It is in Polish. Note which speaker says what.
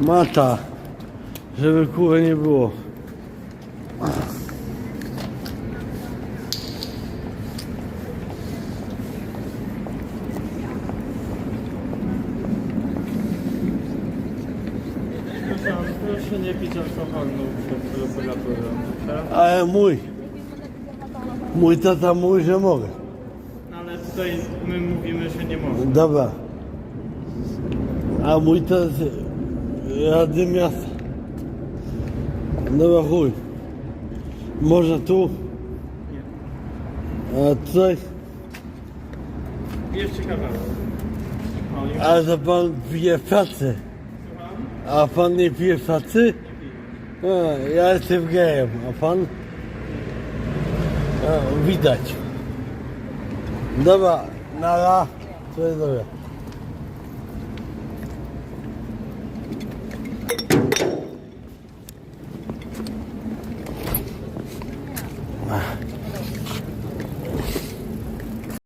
Speaker 1: Mata, żeby kurwa nie było.
Speaker 2: Proszę nie pić alkoholu przed operatorem. dobrze?
Speaker 1: Ale mój, mój tata mówi, że mogę.
Speaker 2: No ale tutaj my mówimy, że nie można.
Speaker 1: Dobra. A mój to radny miasta. Dobra chuj. Może tu?
Speaker 2: Nie.
Speaker 1: A tutaj?
Speaker 2: Jeszcze kawałek.
Speaker 1: Ale to pan pije
Speaker 2: słucham?
Speaker 1: A pan nie pije w pracy? A, ja jestem gejem, a pan? A, widać. Dobra, nara. To jest dobre. 아